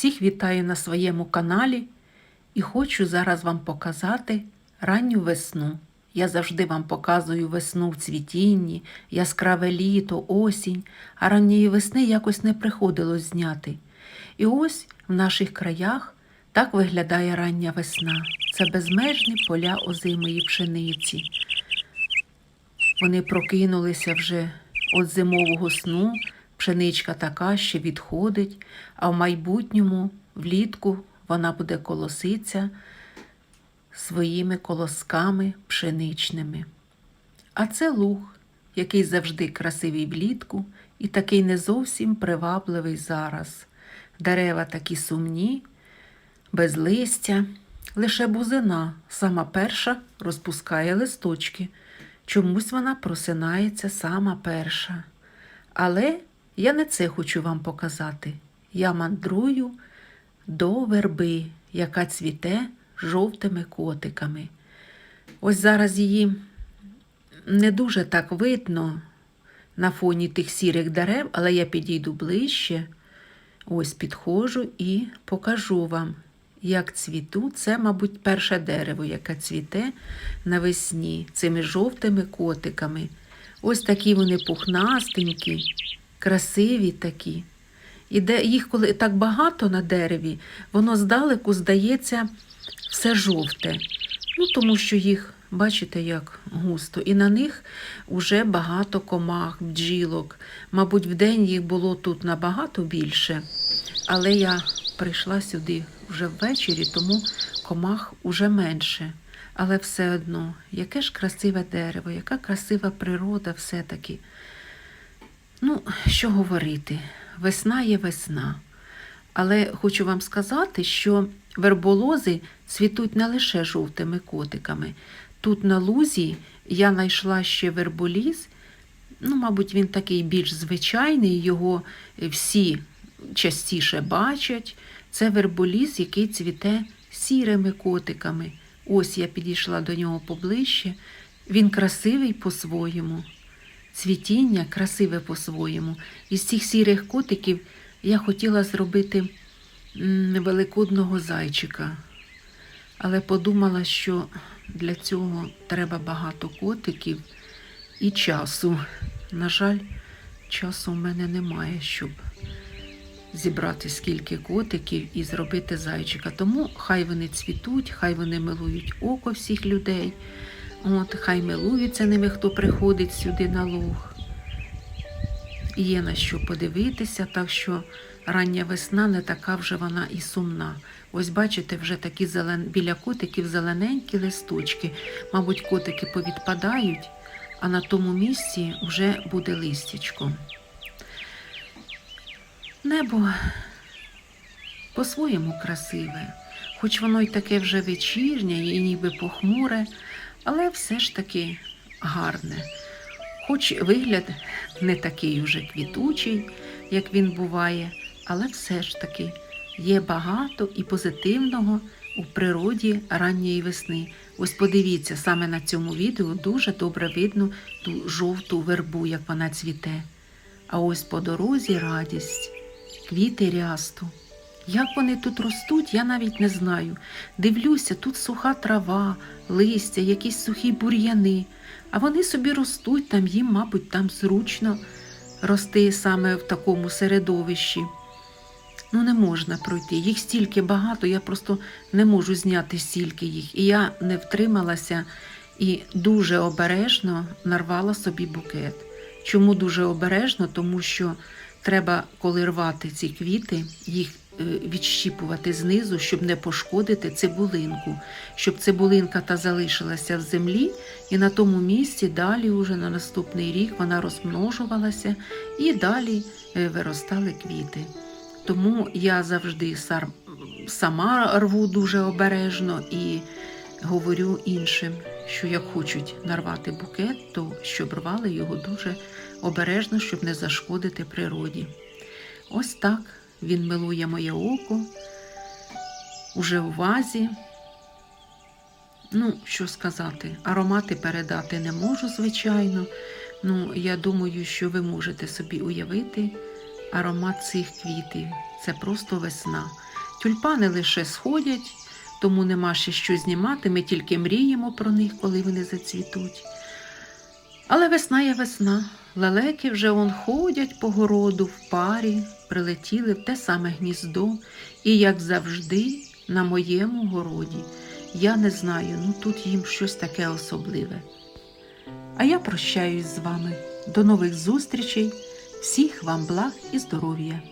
Всіх вітаю на своєму каналі і хочу зараз вам показати ранню весну. Я завжди вам показую весну в цвітінні, яскраве літо, осінь, а ранньої весни якось не приходилось зняти. І ось в наших краях так виглядає рання весна. Це безмежні поля озимої пшениці. Вони прокинулися вже від зимового сну, пшеничка така ще відходить, а в майбутньому, влітку, вона буде колоситися своїми колосками пшеничними. А це луг, який завжди красивий влітку і такий не зовсім привабливий зараз. Дерева такі сумні, без листя, лише бузина, сама перша розпускає листочки. Чомусь вона просинається сама перша. Але я не це хочу вам показати. Я мандрую до верби, яка цвіте жовтими котиками. Ось зараз її не дуже так видно на фоні тих сірих дерев, але я підійду ближче. Ось підходжу і покажу вам, як цвіту. Це, мабуть, перше дерево, яке цвіте навесні цими жовтими котиками. Ось такі вони пухнастенькі, красиві такі. І де їх, коли так багато на дереві, воно здалеку здається все жовте. Ну, тому що їх, бачите, як густо. І на них вже багато комах, бджілок. Мабуть, в день їх було тут набагато більше. Але я прийшла сюди вже ввечері, тому комах уже менше. Але все одно, яке ж красиве дерево, яка красива природа все-таки. Ну, що говорити, весна є весна. Але хочу вам сказати, що верболози цвітуть не лише жовтими котиками. Тут на лузі я знайшла ще верболіз. Ну, мабуть, він такий більш звичайний, його всі частіше бачать. Це верболіз, який цвіте сірими котиками. Ось я підійшла до нього поближче. Він красивий по-своєму. Цвітіння красиве по-своєму. Із цих сірих котиків я хотіла зробити великодного зайчика. Але подумала, що для цього треба багато котиків і часу. На жаль, часу в мене немає, щоб зібрати скільки котиків і зробити зайчика. Тому хай вони цвітуть, хай вони милують око всіх людей. От, Хай милуються ними, хто приходить сюди на луг. Є на що подивитися, так що рання весна не така вже вона і сумна. Ось бачите, вже такі зелен... біля котиків зелененькі листочки. Мабуть, котики повідпадають, а на тому місці вже буде листячко. Небо по-своєму красиве, хоч воно й таке вже вечірнє і ніби похмуре, але все ж таки гарне. Хоч вигляд не такий уже квітучий, як він буває, але все ж таки є багато і позитивного у природі ранньої весни. Ось подивіться, саме на цьому відео дуже добре видно ту жовту вербу, як вона цвіте. А ось по дорозі радість, квіти рясту. Як вони тут ростуть, я навіть не знаю. Дивлюся, тут суха трава, листя, якісь сухі бур'яни, а вони собі ростуть, там їм, мабуть, там зручно рости саме в такому середовищі. Ну, не можна пройти. Їх стільки багато, я просто не можу зняти стільки їх. І я не втрималася і дуже обережно нарвала собі букет. Чому дуже обережно? Тому що треба, коли рвати ці квіти, їх відщіпувати знизу, щоб не пошкодити цибулинку, щоб цибулинка та залишилася в землі, і на тому місці далі, уже на наступний рік, вона розмножувалася і далі виростали квіти. Тому я завжди сама рву дуже обережно і говорю іншим, що як хочуть нарвати букет, то щоб рвали його дуже обережно, щоб не зашкодити природі. Ось так він милує моє око уже у вазі. Ну, що сказати, аромати передати не можу, звичайно. Ну, я думаю, що ви можете собі уявити, аромат цих квітів. Це просто весна. Тюльпани лише сходять, тому нема ще що знімати. Ми тільки мріємо про них, коли вони зацвітуть. Але весна є весна. Лелеки вже он ходять по городу в парі, прилетіли в те саме гніздо, і, як завжди, на моєму городі. Я не знаю, ну тут їм щось таке особливе. А я прощаюсь з вами. До нових зустрічей. Всіх вам благ і здоров'я!